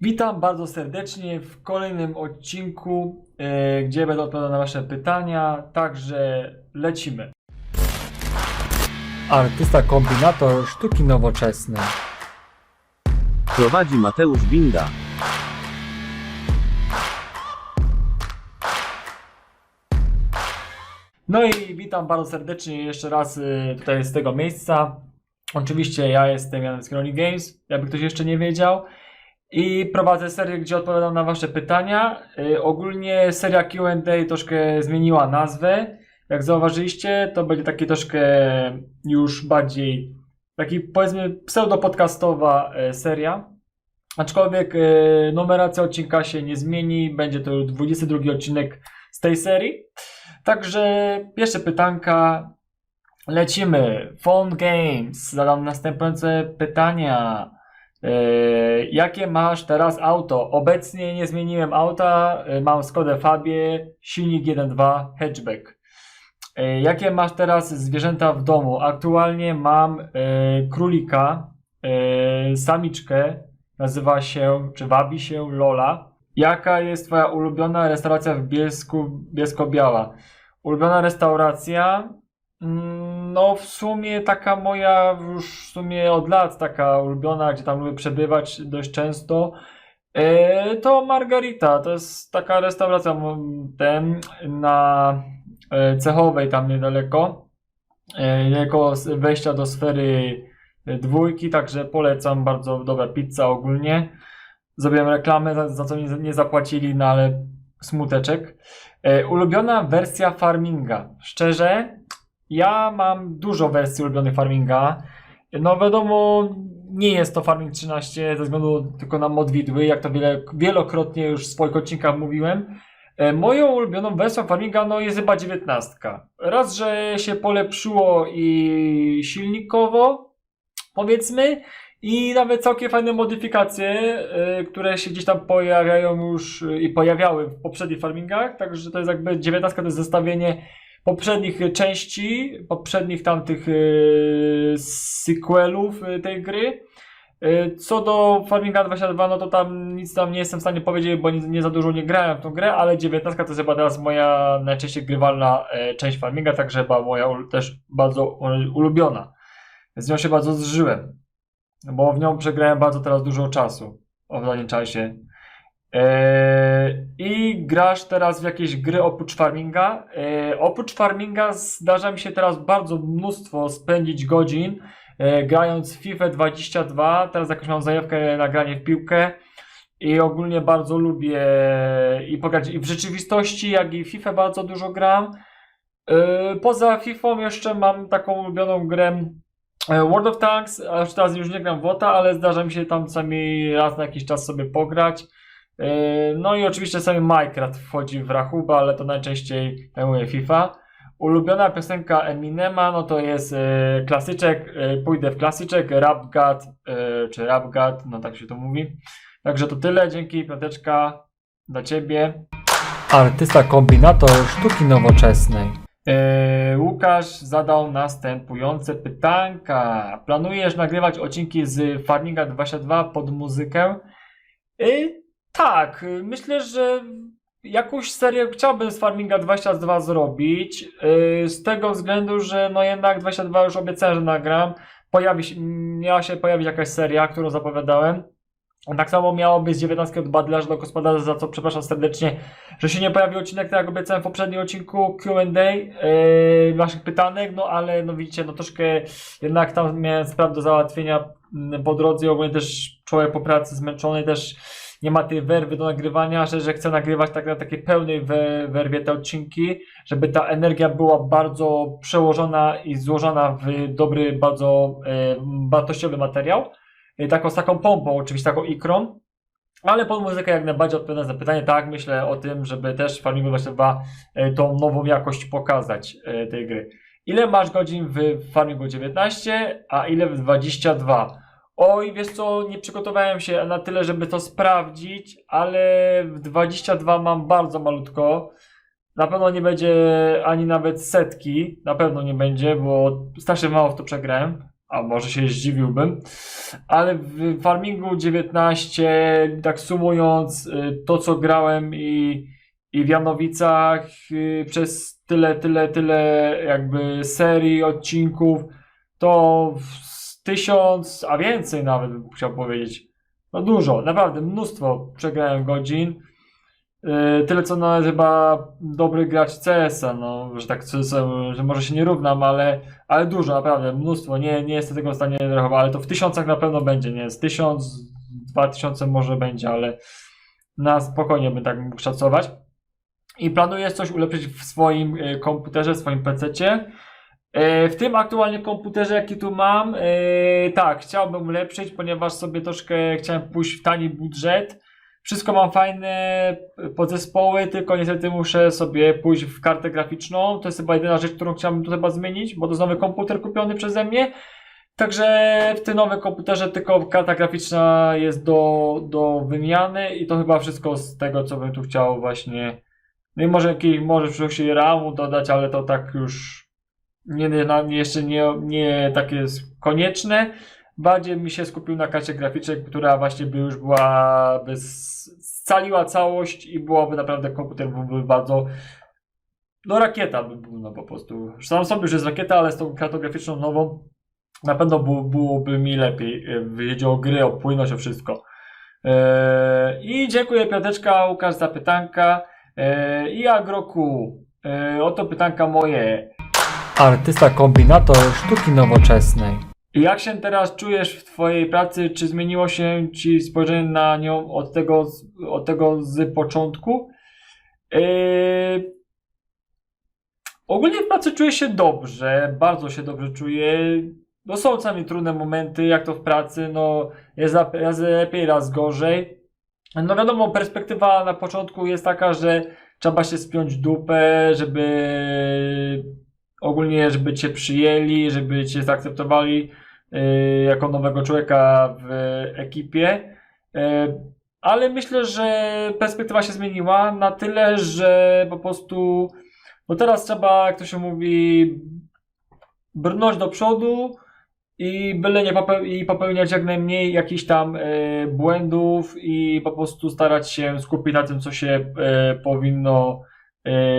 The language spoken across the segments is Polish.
Witam bardzo serdecznie w kolejnym odcinku, e, gdzie będę odpowiadał na Wasze pytania, także lecimy. Artysta kombinator sztuki nowoczesnej. Prowadzi Mateusz Binda. No i witam bardzo serdecznie jeszcze raz y, tutaj z tego miejsca. Oczywiście ja jestem Janem z Kroni Games, jakby ktoś jeszcze nie wiedział. I prowadzę serię, gdzie odpowiadam na Wasze pytania. Y, Ogólnie seria Q&A troszkę zmieniła nazwę. Jak zauważyliście, to będzie taki troszkę już bardziej taki powiedzmy pseudo-podcastowa e, seria. Aczkolwiek e, numeracja odcinka się nie zmieni. Będzie to już 22 odcinek z tej serii. Także pierwsze pytanka. Lecimy. Phone Games. Zadam następujące pytania. E, jakie masz teraz auto? Obecnie nie zmieniłem auta. E, mam Skodę Fabie, silnik 1.2 hatchback. E, jakie masz teraz zwierzęta w domu? Aktualnie mam królika, samiczkę. Nazywa się, czy wabi się Lola. Jaka jest Twoja ulubiona restauracja w Bielsku, Bielsko-Biała? Ulubiona restauracja? No, w sumie taka moja już w sumie od lat taka ulubiona, gdzie tam lubię przebywać dość często. E, To Margarita, to jest taka restauracja ten na e, Cechowej tam niedaleko. E, z wejścia do sfery dwójki, także polecam, bardzo dobra pizza ogólnie. Zrobiłem reklamę, za, co nie, zapłacili, no ale smuteczek. Ulubiona wersja farminga. Szczerze, ja mam dużo wersji ulubionych farminga. No wiadomo, nie jest to Farming 13 ze względu tylko na modwidły, jak to wiele, wielokrotnie już w swoich odcinkach mówiłem. E, Moją ulubioną wersją farminga no, jest chyba 19. Raz, że się polepszyło i silnikowo, powiedzmy, i nawet całkiem fajne modyfikacje, e, które się gdzieś tam pojawiają już e, i pojawiały w poprzednich farmingach, także to jest jakby 19 to jest zestawienie poprzednich części, poprzednich tamtych yy, sequelów yy, tej gry. Co do Farminga 22, no to tam nic tam nie jestem w stanie powiedzieć, bo nie, nie za dużo nie grałem w tą grę, ale 19 to jest chyba teraz moja najczęściej grywalna e, część Farminga, także chyba moja też bardzo ulubiona. Z nią się bardzo zżyłem, bo w nią przegrałem bardzo teraz dużo czasu w ostatnim czasie. Eee, I grasz teraz w jakieś gry oprócz farminga. Eee, oprócz farminga zdarza mi się teraz bardzo mnóstwo spędzić godzin e, grając w FIFA 22. Teraz jakąś mam zajawkę na granie w piłkę i ogólnie bardzo lubię i pograć i w rzeczywistości, jak i FIFA bardzo dużo gram. Eee, poza FIFA jeszcze mam taką ulubioną grę World of Tanks, a już teraz już nie gram w WOTA, ale zdarza mi się tam czasami raz na jakiś czas sobie pograć. Yy, No i oczywiście sami Minecraft wchodzi w rachubę, ale to najczęściej tak mówię FIFA. Ulubiona piosenka Eminema, no to jest yy, klasyczek, yy, pójdę w klasyczek, Rap God, czy Rap God, no tak się to mówi. Także to tyle, dzięki piąteczka dla Ciebie. Artysta kombinator sztuki nowoczesnej. Łukasz zadał następujące pytanka. Planujesz nagrywać odcinki z Farminga 22 pod muzykę? Yy, tak, y, myślę, że jakąś serię chciałbym z Farminga 22 zrobić. y, Z tego względu, że no jednak 22 już obiecałem, że nagram. Pojawi się, miała się pojawić jakaś seria, którą zapowiadałem. Tak samo miało być z 19 od Badlarza do Gospodarza, za co przepraszam serdecznie, że się nie pojawił odcinek, tak jak obiecałem w poprzednim odcinku Q&A yy, waszych pytanek, no ale no widzicie, no troszkę jednak tam miałem spraw do załatwienia mm, po drodze, ogólnie też człowiek po pracy zmęczony też nie ma tej werwy do nagrywania, że, że chcę nagrywać tak na takiej pełnej we, werwie te odcinki, żeby ta energia była bardzo przełożona i złożona w dobry, bardzo e, wartościowy materiał. E, taką, z taką pompą, oczywiście taką ikrą. Ale pod muzykę jak najbardziej odpowiadam na pytanie, tak, myślę o tym, żeby też Farmingu 22 e, tą nową jakość pokazać e, tej gry. Ile masz godzin w Farmingu 19, a ile w 22? Oj, wiesz co, nie przygotowałem się na tyle, żeby to sprawdzić, ale w 22 mam bardzo malutko. Na pewno nie będzie ani nawet setki, na pewno nie będzie, bo strasznie mało w to przegrałem. a może się zdziwiłbym, ale w Farmingu 19, tak sumując y, to, co grałem i, i w Janowicach y, przez tyle, tyle, tyle jakby serii, odcinków, to tysiąc, a więcej nawet bym chciał powiedzieć. No dużo, naprawdę mnóstwo przegrałem godzin. Yy, Tyle co nawet chyba dobry gracz CS-a, no, że tak że może się nie równam, ale, ale dużo, naprawdę, mnóstwo. Nie, nie jestem tego w stanie rachować, ale to w tysiącach na pewno będzie, nie? Z tysiąc, dwa tysiące może będzie, ale na spokojnie bym tak mógł szacować. I planuję coś ulepszyć w swoim y, komputerze, w swoim PC-cie. E, W tym aktualnie komputerze, jaki tu mam, e, tak, chciałbym ulepszyć, ponieważ sobie troszkę chciałem pójść w tani budżet. Wszystko mam fajne podzespoły, tylko niestety muszę sobie pójść w kartę graficzną. To jest chyba jedyna rzecz, którą chciałbym tu chyba zmienić, bo to jest nowy komputer kupiony przeze mnie. Także w tym nowym komputerze tylko karta graficzna jest do, do wymiany i to chyba wszystko z tego, co bym tu chciał właśnie. No i może jakiś, może w przyszłości RAMu dodać, ale to tak już nie, nie, jeszcze nie, nie takie konieczne. Bardziej mi się skupił na karcie graficznej, która właśnie by już była, by scaliła całość i byłoby naprawdę komputer byłby bardzo, no rakieta by był, no po prostu. Sam sobie już jest rakieta, ale z tą kartą graficzną nową na pewno było, byłoby mi lepiej, yy, jeśli o gry, o płynność, o wszystko. Yy, I dziękuję Piąteczka, Łukasz za pytanka. Yy, I Agroku, oto pytanka moje. Artysta kombinator sztuki nowoczesnej. Jak się teraz czujesz w Twojej pracy? Czy zmieniło się Ci spojrzenie na nią od tego, od tego z początku? Yy... Ogólnie w pracy czuję się dobrze, bardzo się dobrze czuję. No są czasami trudne momenty, jak to w pracy, no jest raz lepiej, raz gorzej. No wiadomo, perspektywa na początku jest taka, że trzeba się spiąć dupę, żeby ogólnie, żeby cię przyjęli, żeby cię zaakceptowali yy, jako nowego człowieka w ekipie. Yy, ale myślę, że perspektywa się zmieniła na tyle, że po prostu no teraz trzeba, jak to się mówi, brnąć do przodu i byle nie popeł- i popełniać jak najmniej jakichś tam e, błędów i po prostu starać się skupić na tym, co się e, powinno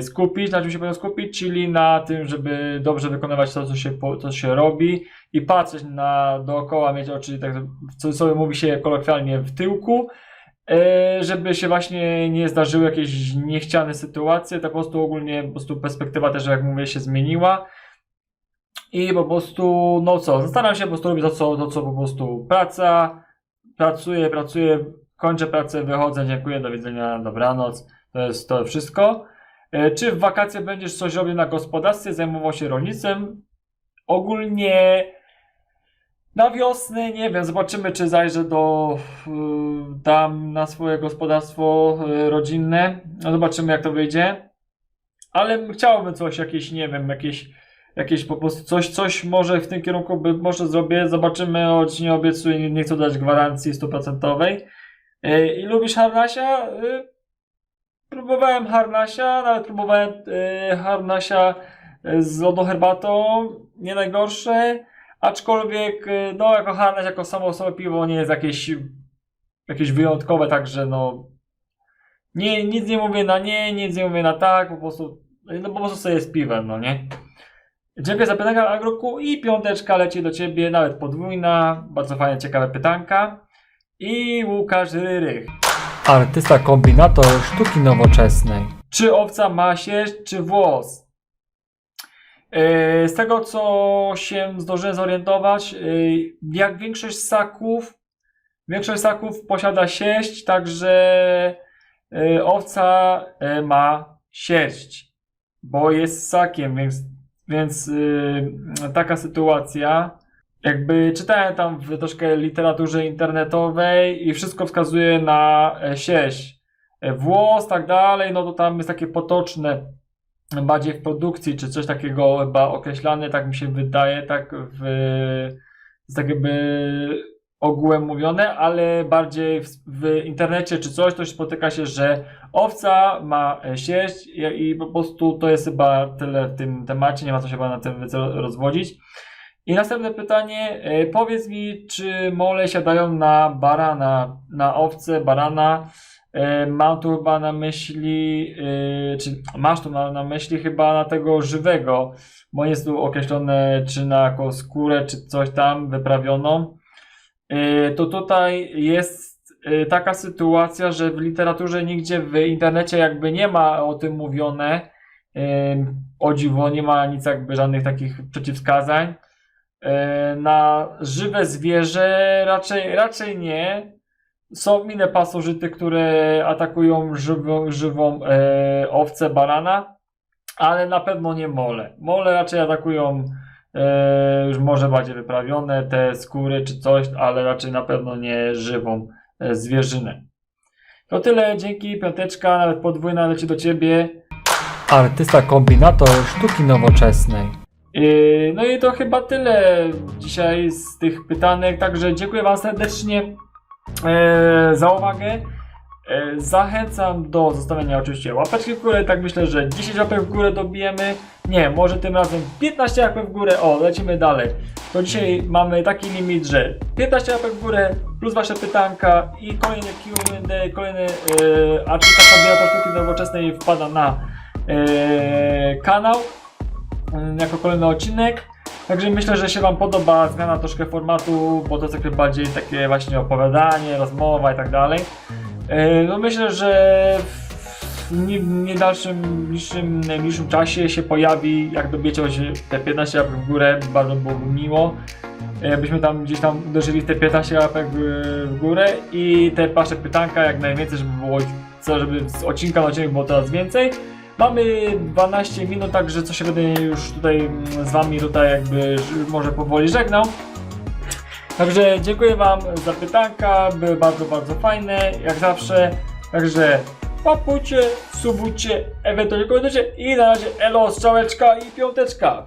skupić, na czym się powinno skupić, czyli na tym, żeby dobrze wykonywać to, co się, się robi i patrzeć na dookoła, mieć oczy, tak w cudzysłowie mówi się kolokwialnie w tyłku, e, żeby się właśnie nie zdarzyły jakieś niechciane sytuacje, to po prostu ogólnie po prostu perspektywa też, jak mówię, się zmieniła. I po prostu, no co, staram się po prostu robić to, co, to, co po prostu praca, pracuję, pracuję, kończę pracę, wychodzę, dziękuję, do widzenia, dobranoc, to jest to wszystko. E, Czy w wakacje będziesz coś robił na gospodarstwie, zajmował się rolnictwem? Ogólnie na wiosnę, nie wiem, zobaczymy, czy zajrzę do y, tam na swoje gospodarstwo y, rodzinne. No zobaczymy, jak to wyjdzie. Ale chciałbym coś, jakieś, nie wiem, jakieś, jakieś po prostu coś, coś może w tym kierunku by, może zrobię. Zobaczymy, choć nie obiecuję, nie, nie chcę dać gwarancji stuprocentowej. Y, I lubisz harnasia? Próbowałem harnasia, nawet próbowałem y, harnasia y, z lodoherbatą, nie najgorsze. Aczkolwiek, y, no, jako harnaś, jako samo piwo nie jest jakieś, jakieś wyjątkowe, także no. Nie, nic nie mówię na nie, nic nie mówię na tak, po prostu, no po prostu sobie z piwem, no nie. Dziękuję za pytanka, Agroku. I piąteczka leci do ciebie, nawet podwójna. Bardzo fajne, ciekawe pytanka. I Łukasz Ryrych. Artysta kombinator sztuki nowoczesnej. Czy owca ma sierść, czy włos? Yy, Z tego, co się zdążyłem zorientować, yy, jak większość ssaków, większość ssaków posiada sierść, także yy, owca ma sierść, bo jest ssakiem, więc, więc taka sytuacja. Jakby czytałem tam w troszkę literaturze internetowej i wszystko wskazuje na e, sierść e, włos, tak dalej, no to tam jest takie potoczne, bardziej w produkcji, czy coś takiego chyba określane, tak mi się wydaje, tak w, jest tak jakby ogółem mówione, ale bardziej w, w internecie czy coś, to spotyka się, że owca ma e, sierść i, i po prostu to jest chyba tyle w tym temacie, nie ma co się chyba na tym rozwodzić. I następne pytanie. e, Powiedz mi, czy mole siadają na barana, na owce, barana? E, Mam tu chyba na myśli, e, czy masz tu na, na myśli chyba na tego żywego, bo jest tu określone, czy na jakąś skórę, czy coś tam wyprawioną. To tutaj jest taka sytuacja, że w literaturze nigdzie w internecie jakby nie ma o tym mówione. O dziwo, nie ma nic jakby żadnych takich przeciwwskazań. E, Na żywe zwierzę raczej, raczej nie. Są inne pasożyty, które atakują żywą, żywą e, owcę, barana, ale na pewno nie mole. Mole raczej atakują e, już może bardziej wyprawione, te skóry czy coś, ale raczej na pewno nie żywą e, zwierzynę. To tyle, dzięki, piąteczka, nawet podwójna leci do Ciebie. Artysta kombinator sztuki nowoczesnej. Yy, No i to chyba tyle dzisiaj z tych pytanek, także dziękuję Wam serdecznie e, za uwagę. E, Zachęcam do zostawiania oczywiście łapeczki w górę, tak myślę, że 10 łapek w górę dobijemy. Nie, może tym razem 15 łapek w górę, o, lecimy dalej. To dzisiaj mamy taki limit, że 15 łapek w górę plus Wasze pytanka i kolejny Q&A, kolejny e, artysta kombinator sztuki nowoczesnej wpada na kanał jako kolejny odcinek. Także myślę, że się Wam podoba zmiana troszkę formatu, bo to jest takie bardziej takie właśnie opowiadanie, rozmowa i tak dalej. E, No myślę, że w nie, nie dalszym, bliższym, najbliższym czasie się pojawi, jak dobiecie te 15 łapek w górę, bardzo byłoby miło. E, Jakbyśmy tam gdzieś tam uderzyli te 15 łapek w- w górę i te wasze pytanka jak najwięcej, żeby było co, żeby z odcinka na odcinek było coraz więcej. Mamy 12 minut, także co się będę już tutaj mm, z wami tutaj jakby może powoli żegnał. Także dziękuję wam za pytanka, były bardzo, bardzo fajne, jak zawsze. Także łapujcie, subujcie, ewentualnie komentujcie i na razie elo, strzałeczka i piąteczka.